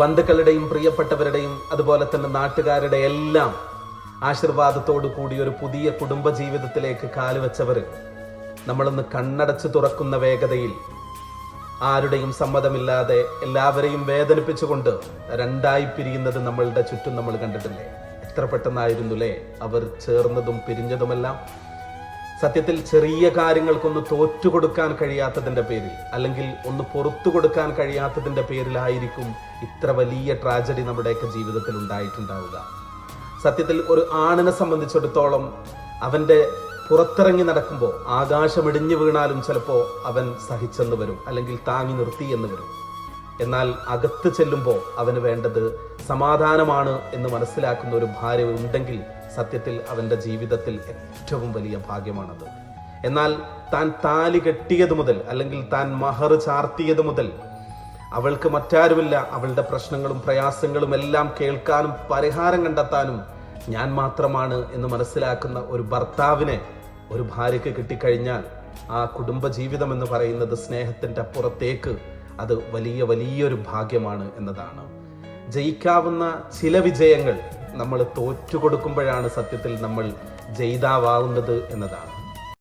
ബന്ധുക്കളുടെയും പ്രിയപ്പെട്ടവരുടെയും അതുപോലെ തന്നെ നാട്ടുകാരുടെ എല്ലാം ആശീർവാദത്തോടു കൂടി ഒരു പുതിയ കുടുംബ ജീവിതത്തിലേക്ക് കാലുവെച്ചവർ നമ്മളൊന്ന് കണ്ണടച്ച് തുറക്കുന്ന വേഗതയിൽ ആരുടെയും സമ്മതമില്ലാതെ എല്ലാവരെയും വേദനിപ്പിച്ചുകൊണ്ട് രണ്ടായി പിരിയുന്നത് നമ്മളുടെ ചുറ്റും നമ്മൾ കണ്ടിട്ടില്ലേ? എത്ര പെട്ടെന്നായിരുന്നു അല്ലേ അവർ ചേർന്നതും പിരിഞ്ഞതുമെല്ലാം. സത്യത്തിൽ ചെറിയ കാര്യങ്ങൾക്കൊന്ന് തോറ്റുകൊടുക്കാൻ കഴിയാത്തതിന്റെ പേരിൽ അല്ലെങ്കിൽ ഒന്ന് പുറത്തു കൊടുക്കാൻ കഴിയാത്തതിന്റെ പേരിലായിരിക്കും ഇത്ര വലിയ ട്രാജഡി നമ്മുടെയൊക്കെ ജീവിതത്തിൽ ഉണ്ടായിട്ടുണ്ടാവുക. സത്യത്തിൽ ഒരു ആണിനെ സംബന്ധിച്ചിടത്തോളം അവന്റെ പുറത്തിറങ്ങി നടക്കുമ്പോൾ ആകാശമിടിഞ്ഞു വീണാലും ചിലപ്പോൾ അവൻ സഹിച്ചെന്ന് വരും അല്ലെങ്കിൽ താങ്ങി നിർത്തി എന്ന് വരും. എന്നാൽ അകത്ത് ചെല്ലുമ്പോൾ അവന് വേണ്ടത് സമാധാനമാണ് എന്ന് മനസ്സിലാക്കുന്ന ഒരു ഭാര്യ ഉണ്ടെങ്കിൽ സത്യത്തിൽ അവന്റെ ജീവിതത്തിൽ ഏറ്റവും വലിയ ഭാഗ്യമാണത്. എന്നാൽ താൻ താലി കെട്ടിയത് മുതൽ അല്ലെങ്കിൽ താൻ മഹർ ചാർത്തിയത് മുതൽ അവൾക്ക് മറ്റാരുമില്ല. അവളുടെ പ്രശ്നങ്ങളും പ്രയാസങ്ങളും എല്ലാം കേൾക്കാനും പരിഹാരം കണ്ടെത്താനും ഞാൻ മാത്രമാണ് എന്ന് മനസ്സിലാക്കുന്ന ഒരു ഭർത്താവിനെ ഒരു ഭാര്യയ്ക്ക് കിട്ടിക്കഴിഞ്ഞാൽ ആ കുടുംബ ജീവിതം എന്ന് പറയുന്നത് സ്നേഹത്തിന്റെ അപ്പുറത്തേക്ക് അത് വലിയ വലിയൊരു ഭാഗ്യമാണ് എന്നതാണ്. ജയിക്കാവുന്ന ചില വിജയങ്ങൾ നമ്മൾ തോറ്റുകൊടുക്കുമ്പോഴാണ് സത്യത്തിൽ നമ്മൾ ജയിതാവാകുന്നത് എന്നതാണ്.